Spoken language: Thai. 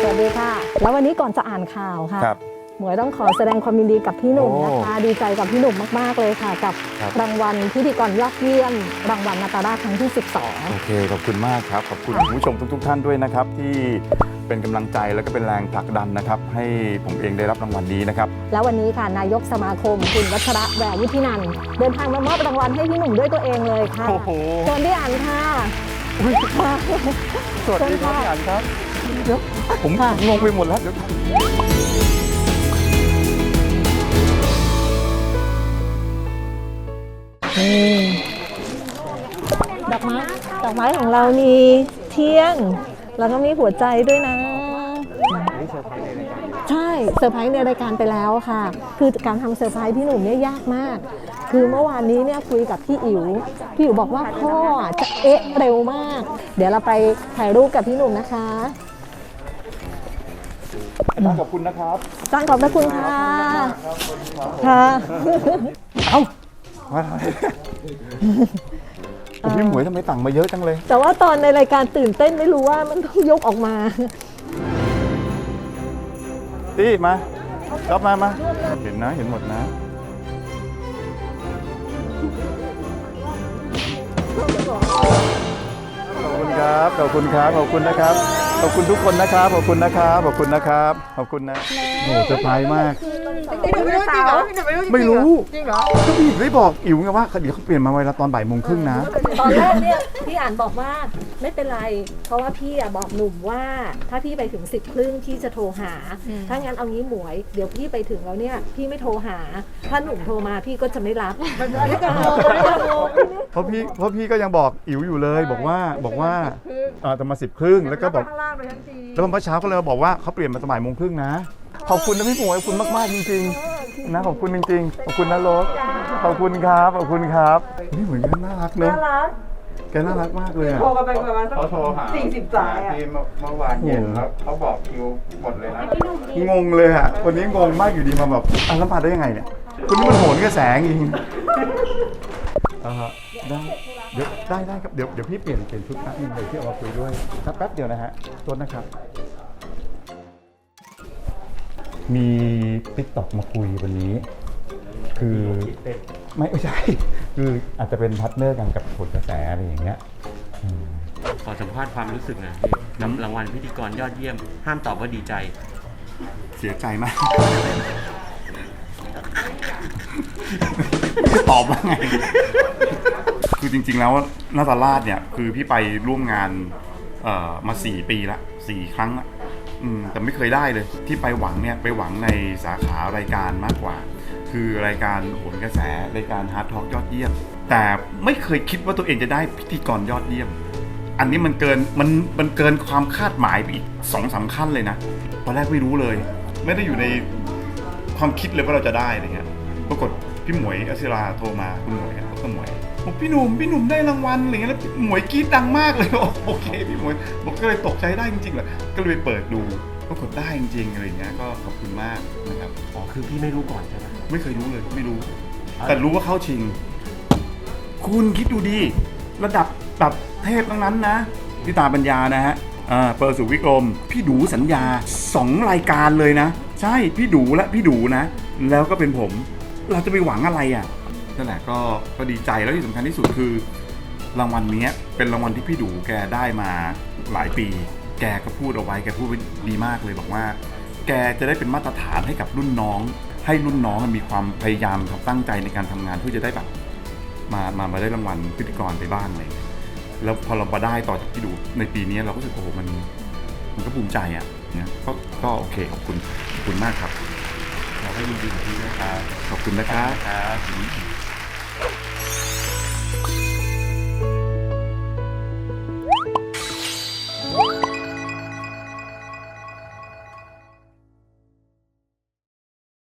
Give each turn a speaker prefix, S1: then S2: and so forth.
S1: สวัสดีค่ะ แล้ววันนี้ก่อนจะอ่านข่าวค่ะ
S2: ครับ
S1: หมวยต้องขอแสดงความยินดีกับพี่หนุ่ม
S2: โอ้
S1: นะคะ ดีใจกับพี่หนุ่มมากๆเลยค่ะ กับ
S2: ครับ
S1: รางวัลพิธีกรยอดเยี่ยม รางวัลนาตาราครั้งที่
S2: โอเค ขอบคุณมากครับ ขอบคุณคุณผู้ชมทุก ๆ ท่านด้วยนะครับ ที่เป็นกำลังใจแล้วก็เป็นแรงผลักดันนะครับ ให้ผมเองได้รับรางวัลนี้นะครับ
S1: 12แล้ววันนี้ค่ะ นายกสมาคม คุณวัชระแวววุฒินันท์เดินทางมามอบรางวัลให้พี่หนุ่มด้วยตัวเองเลยค่ะ
S2: โอ้โห
S1: เชิญพี่อ่านค่ะ
S2: สวัสดีครับพี่อันครับเดี๋ยวผมงงไปหมดแล้วเดี๋ยว
S1: นี่ดอกไม้ดอกไม้ของเรามีเที่ยงแล้วก็มีหัวใจด้วยนะ เซอร์ไพรส์ในรายการไปแล้วค่ะ คือการทำเซอร์ไพรส์พี่หนุ่มเนี่ยยากมาก คือเมื่อวานนี้เนี่ยคุยกับพี่อิ๋วพี่อิ๋วบอกว่าพ่อจะเอ๊ะเร็วมาก เดี๋ยวเราไปถ่ายรูปกับพี่หนุ่มนะคะ
S2: ขอบคุณนะครับ
S1: จ้างขอบพระคุณค่ะค่ะ
S2: เอ้ามาทำไมโอ้พี่หมวยทำไมตังค์มาเยอะจังเลย
S1: แต่ว่าตอนในรายการตื่นเต้นไม่รู้ว่ามันต้องยกออกมา
S2: ตีมารับมามา เห็นนะ เห็นหมดนะ ขอบคุณครับ ขอบคุณครับ ขอบคุณนะครับ ขอบคุณทุกคนนะครับ ขอบคุณนะครับ ขอบคุณนะครับ ขอบคุณนะโอ้โหเซอร์ไพรส์มาก
S3: พี่หนุ่มไม่รู้จริงเหรอพี่หนุ่มไม่รู้จริง
S2: ไม่รู้
S3: จริงเหรอ
S2: ก็พี่ได้บอกอิ๋วไงว่าเดี๋ยวเขาเปลี่ยนมาเวลาตอนบ่ายโมงครึ่งนะ
S1: ตอนแรกเนี่ย พี่อ่านบอกว่าไม่เป็นไร เพราะว่าพี่อะบอกหนุ่มว่าถ้าพี่ไปถึงสิบครึ่งพี่จะโทรหาถ้างั้นเอางี้หมวย เดี๋ยวพี่ไปถึงแล้วเนี่ยพี่ไม่โทรหา ถ้าหนุ่มโทรมาพี่ก็จะไม่รับ
S2: เพราะพี่เพราะพี่ก็ยังบอกอิ๋วอยู่เลยบอกว่าบอกว่าเออจะมาสิบครึ่งแล้วก็บอก
S3: ข้างล่างไปทั้งที
S2: แล้วเมื่อเช้าก็เลยมาบอกว่าเขาเปลี่ยนมาสมัยโมงครึ่งนะ ขอบคุณนะพี่หมวยขอบคุณมากๆจริงๆนะขอบคุณจริงๆขอบคุณนะโรสขอบคุณครับขอบคุณครับนี่เหมือนกันน่ารักเนอะ
S3: น่ารัก
S2: แกน่ารักมากเลยอะ
S3: โทรกันไปประมาณสัก
S4: เขาโทรหา
S3: สี่สิบสายอะ
S4: ที่เมื่อวานเย็นแล้วเขาบอกคิวหมดเลยนะ
S2: งงเลยอะวันนี้งงมากอยู่ดีมาแบบอะแล้วมาได้ยังไงเนี่ยคุณนี่มันโหนกระแสจริงอ่าฮะได้เดี๋ยวได้ได้ครับ เดี๋ยวเดี๋ยวพี่เปลี่ยนเปลี่ยนชุดแป๊บนึงเลยที่เอามาคุยด้วยครับแป๊บเดียวนะฮะโทษนะครับ มีติ๊กต็อกมาคุยวันนี้ คือ ไม่ไม่ใช่ คืออาจจะเป็นพาร์ทเนอร์กันกับผลกระแสอะไรอย่างเงี้ย
S5: ขอสัมภาษณ์ความรู้สึกหนะพี่กับรางวัลพิธีกรยอดเยี่ยม ห้ามตอบว่าดีใจ
S2: เสียใจมาก ตอบว่าไง คือจริง ๆ แล้วนาตาลาดเนี่ย คือพี่ไปร่วมงานเอ่อมาสี่ปีละสี่ครั้งละอืมแต่ไม่เคยได้เลย ที่ไปหวังเนี่ย ไปหวังในสาขารายการมากกว่า คือรายการโหนกระแสรายการฮาร์ดทอกยอดเยี่ยม แต่ไม่เคยคิดว่าตัวเองจะได้พิธีกรยอดเยี่ยม อันนี้มันเกินมันมันเกินความคาดหมายไปอีกสองสามขั้นเลยนะตอนแรกไม่รู้เลย ไม่ได้อยู่ในความคิดเลยว่าเราจะได้อะไรเงี้ยปรากฏพี่หมวยอศิราโทรมาคุณหมวยอะก็หมวยบอกพี่หนุ่มพี่หนุ่มได้รางวัลอะไรเงี้ยแล้วหมวยกรี๊ดดังมากเลยบอกโอเคพี่หมวยบอกก็เลยตกใจได้จริงๆเหรอก็เลยไปเปิดดู ปรากฏได้จริงๆอะไรเงี้ยก็ขอบคุณมากนะครับ
S5: อ๋อคือพี่ไม่รู้ก่อนใช่ไหม
S2: ไม่เคยรู้เลยไม่รู้ แต่รู้ว่าเข้าชิง คุณคิดดูดี ระดับแบบเทพทั้งนั้นนะพี่ตาปัญญานะฮะอ่าเปิดสู่วิกรม พี่ดูสัญญาสองรายการเลยนะ ใช่พี่ดูและพี่ดูนะ แล้วก็เป็นผม เราจะไปหวังอะไรอะนั่นแหละก็ก็ดีใจแล้วที่สำคัญที่สุดคือ รางวัลเนี้ยเป็นรางวัลที่พี่ดูแกได้มาหลายปี แกก็พูดเอาไว้แกพูดไว้ดีมากเลยบอกว่า แกจะได้เป็นมาตรฐานให้กับรุ่นน้อง ให้รุ่นน้องมันมีความพยายามความตั้งใจในการทำงานเพื่อจะได้แบบมามามาได้รางวัลพิธีกรไปบ้างอะไรอย่างเลย แล้วพอเรามาได้ต่อจากพี่ดูในปีนี้เราก็รู้สึกโอ้โหมัน มันก็ภูมิใจอะเนี่ยก็ก็โอเคขอบคุณขอบคุณมากครับ
S5: เราก็ยินดีกับพี่ด้วยครับ
S2: ขอบคุณนะครับ
S5: ครับ